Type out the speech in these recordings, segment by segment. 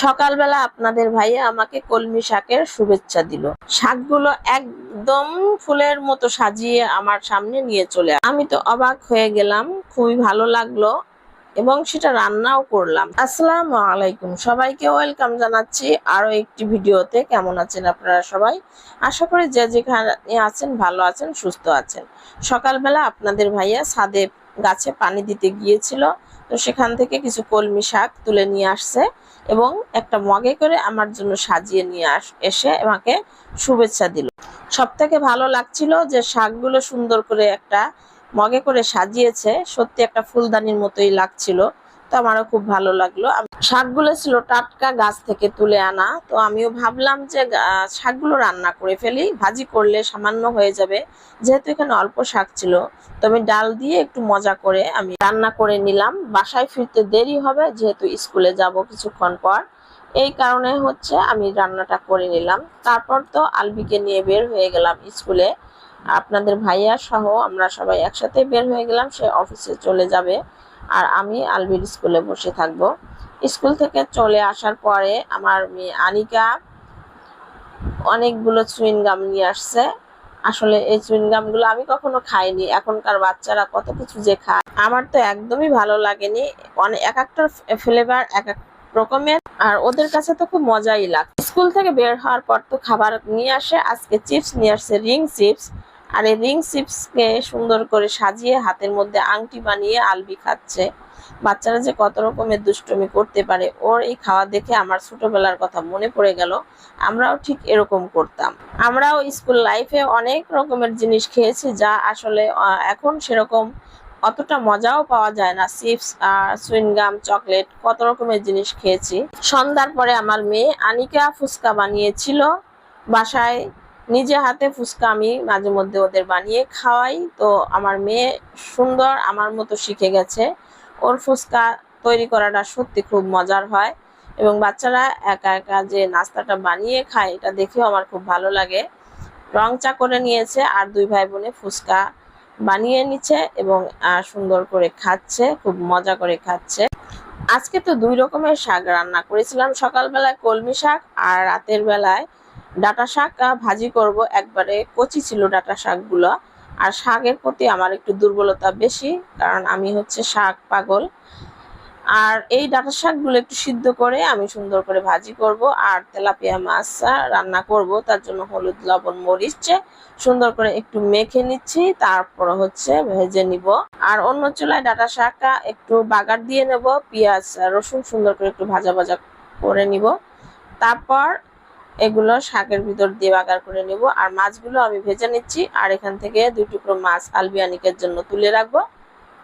সকালবেলা আপনাদের ভাইয়া আমাকে কলমি শাকের শুভেচ্ছা দিল। শাকগুলো একদম ফুলের মতো সাজিয়ে আমার সামনে নিয়ে চলে আমি তো অবাক হয়ে গেলাম, খুবই ভালো লাগল এবং সেটা রান্নাও করলাম। আসসালামু আলাইকুম, সবাইকে ওয়েলকাম জানাচ্ছি আরও একটি ভিডিওতে। কেমন আছেন আপনারা সবাই? আশা করি যে যেখানে আছেন, ভালো আছেন, সুস্থ আছেন। সকালবেলা আপনাদের ভাইয়া ছাদে গাছে পানি দিতে গিয়েছিল। তো সেখান থেকে কিছু কলমি শাক তুলে নিয়ে আসছে এবং একটা মগে করে আমার জন্য সাজিয়ে নিয়ে আস, এসে আমাকে শুভেচ্ছা দিল। সব থেকে ভালো লাগছিল যে শাকগুলো সুন্দর করে একটা মগে করে সাজিয়েছে, সত্যি একটা ফুলদানির মতোই লাগছিল। তো আমারও খুব ভালো লাগল। শাকগুলো ছিল টাটকা গাছ থেকে তুলে আনা, তো আমিও ভাবলাম যে শাকগুলো রান্না করে ফেলি, ভাজি করলে সামান্য হয়ে যাবে, যেহেতু এখানে অল্প শাক ছিল। তো আমি ডাল দিয়ে একটু মজা করে আমি রান্না করে নিলাম। বাসায় ফিরতে দেরি হবে, যেহেতু স্কুলে যাব কিছুক্ষণ পর। এই কারণে হচ্ছে আমি রান্নাটা করে নিলাম। তারপর তো আলবিকে নিয়ে বের হয়ে গেলাম স্কুলে। আপনাদের ভাইয়া সহ আমরা সবাই একসাথে বের হয়ে গেলাম, সে অফিসে চলে যাবে। আর আমি আলবির স্কুলে বসে থাকব। স্কুল থেকে চলে আসার পরে আমার মেয়ে আনিকা অনেকগুলো চুইন গাম নিয়ে আসছে। আসলে এই চুইনগুলো আমি কখনো খাইনি, এখনকার বাচ্চারা কত কিছু যে খায়। আমার তো একদমই ভালো লাগেনি অনেক এক একটা ফ্লেভার এক এক রকমের। আর ওদের কাছে তো খুব মজাই লাগে স্কুল থেকে বের হওয়ার পর তো খাবার নিয়ে আসে, আজকে চিপস নিয়ে আসছে রিং চিপস আর এই রিং চিপসকে সুন্দর করে সাজিয়ে হাতের মধ্যে আংটি বানিয়ে আলবি খাচ্ছে। বাচ্চারা যে কত রকমের দুষ্টুমি করতে পারে, ওর এই খাওয়া দেখে আমার ছোটবেলার কথা মনে পড়ে গেল। আমরাও ঠিক এরকম করতাম। আমরাও স্কুল লাইফে অনেক রকমের জিনিস খেয়েছি যা আসলে এখন সেরকম অতটা মজাও পাওয়া যায় না। চিপস আর সুইনগাম চকলেট, কত রকমের জিনিস খেয়েছি। সন্ধ্যার পরে আমার মেয়ে আনিকা ফুচকা বানিয়েছিল। বাসায় নিজে হাতে ফুচকা আমি মাঝে মধ্যে ওদের বানিয়ে খাওয়াই। তো আমার মেয়ে সুন্দর, আমার মতো শিখে গেছে। ওর ফুচকা তৈরি করাটা সত্যি খুব মজার হয় এবং বাচ্চারা একা একা যে নাস্তাটা বানিয়ে খায়, এটা দেখেও আমার খুব ভালো লাগে। রং চা করে নিয়েছে আর দুই ভাই বোনে ফুচকা বানিয়ে নিচ্ছে এবং সুন্দর করে খাচ্ছে, খুব মজা করে খাচ্ছে। আজকে তো দুই রকমের শাক রান্না করেছিলাম। সকালবেলায় কলমি শাক আর রাতের বেলায় ডাটা শাক ভাজি করব। একবারে কচি ছিল ডাটা শাকগুলো। আর শাকের প্রতি আমার একটু দুর্বলতা বেশি, কারণ আমি হচ্ছে শাক পাগল। আর এই ডাটা শাকগুলো একটু সিদ্ধ করে আমি সুন্দর করে ভাজি করব। আর তেলাপিয়া মাছ রান্না করব। তার জন্য হলুদ, লবণ, মরিচ সুন্দর করে একটু মেখে নিচ্ছি। তারপর হচ্ছে ভেজে নিব। আর অন্য চুলায় ডাটা শাক একটু বাগার দিয়ে নেব। পেঁয়াজ রসুন সুন্দর করে একটু ভাজা ভাজা করে নিব। তারপর এগুলো শাকের ভিতর দিয়ে বাগার করে নিব। আর মাছগুলো আমি ভেজে নিচ্ছি। আর এখান থেকে দুই টুকরো মাছ আলবিয়ানিকের জন্য তুলে রাখব।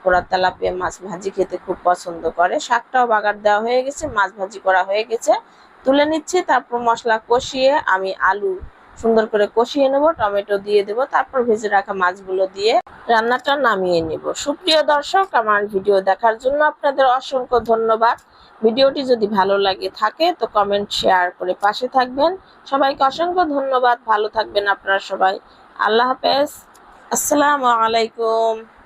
ওরা তেলাপিয়া মাছ ভাজি খেতে খুব পছন্দ করে। শাকটাও বাগার দেওয়া হয়ে গেছে, মাছ ভাজি করা হয়ে গেছে। তুলে নিচ্ছি, তারপর মশলা কষিয়ে আমি আলু সুন্দর করে কষিয়ে নেব, টমেটো দিয়ে দেব, তারপর ভেজে রাখা মাছগুলো দিয়ে রান্নাটা নামিয়ে নেব। সুপ্রিয় দর্শক, আমার ভিডিও দেখার জন্য আপনাদের অসংখ্য ধন্যবাদ। ভিডিওটি যদি ভালো লাগে থাকে, তো কমেন্ট শেয়ার করে পাশে থাকবেন। সবাইকে অসংখ্য ধন্যবাদ। ভালো থাকবেন আপনারা সবাই। আল্লাহ হাফেজ। আসসালামু আলাইকুম।